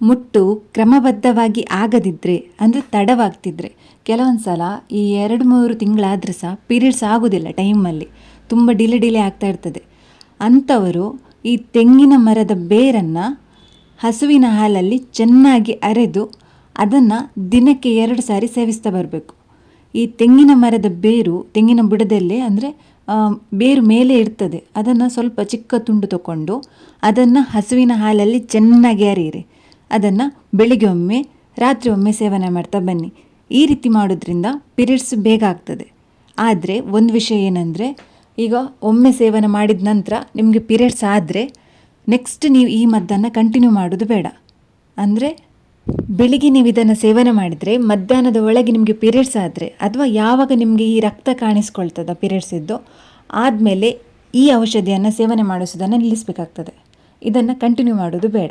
ಮುಟ್ಟು ಕ್ರಮಬದ್ಧವಾಗಿ ಆಗದಿದ್ದರೆ ಅಂದರೆ ತಡವಾಗ್ತಿದ್ರೆ ಕೆಲವೊಂದು ಸಲ ಈ ಎರಡು ಮೂರು ತಿಂಗಳಾದ್ರೆ ಸಹ ಪೀರಿಯಡ್ಸ್ ಆಗೋದಿಲ್ಲ ಟೈಮಲ್ಲಿ ತುಂಬ ಡಿಲೆ ಡಿಲೆ ಆಗ್ತಾ ಇರ್ತದೆ. ಅಂಥವರು ಈ ತೆಂಗಿನ ಮರದ ಬೇರನ್ನು ಹಸುವಿನ ಹಾಲಲ್ಲಿ ಚೆನ್ನಾಗಿ ಅರೆದು ಅದನ್ನು ದಿನಕ್ಕೆ ಎರಡು ಸಾರಿ ಸೇವಿಸ್ತಾ ಬರಬೇಕು. ಈ ತೆಂಗಿನ ಮರದ ಬೇರು, ತೆಂಗಿನ ಬುಡದಲ್ಲೇ ಅಂದರೆ ಬೇರು ಮೇಲೆ ಇರ್ತದೆ. ಅದನ್ನು ಸ್ವಲ್ಪ ಚಿಕ್ಕ ತುಂಡು ತಗೊಂಡು ಅದನ್ನು ಹಸುವಿನ ಹಾಲಲ್ಲಿ ಚೆನ್ನಾಗಿ ಅರಿಯಿರಿ. ಅದನ್ನು ಬೆಳಿಗ್ಗೆ ಒಮ್ಮೆ ರಾತ್ರಿ ಒಮ್ಮೆ ಸೇವನೆ ಮಾಡ್ತಾ ಬನ್ನಿ. ಈ ರೀತಿ ಮಾಡೋದ್ರಿಂದ ಪಿರಿಯಡ್ಸ್ ಬೇಗ ಆಗ್ತದೆ. ಆದರೆ ಒಂದು ವಿಷಯ ಏನಂದರೆ, ಈಗ ಒಮ್ಮೆ ಸೇವನೆ ಮಾಡಿದ ನಂತರ ನಿಮಗೆ ಪಿರಿಯಡ್ಸ್ ಆದರೆ ನೆಕ್ಸ್ಟ್ ನೀವು ಈ ಮದ್ದನ್ನು ಕಂಟಿನ್ಯೂ ಮಾಡೋದು ಬೇಡ. ಅಂದರೆ ಬೆಳಿಗ್ಗೆ ನೀವು ಇದನ್ನು ಸೇವನೆ ಮಾಡಿದರೆ ಮಧ್ಯಾಹ್ನದ ಒಳಗೆ ನಿಮಗೆ ಪಿರಿಯಡ್ಸ್ ಆದರೆ ಅಥವಾ ಯಾವಾಗ ನಿಮಗೆ ಈ ರಕ್ತ ಕಾಣಿಸ್ಕೊಳ್ತದ ಪಿರಿಯಡ್ಸ್ ಇದ್ದು, ಆದಮೇಲೆ ಈ ಔಷಧಿಯನ್ನು ಸೇವನೆ ಮಾಡಿಸೋದನ್ನು ನಿಲ್ಲಿಸಬೇಕಾಗ್ತದೆ. ಇದನ್ನು ಕಂಟಿನ್ಯೂ ಮಾಡೋದು ಬೇಡ.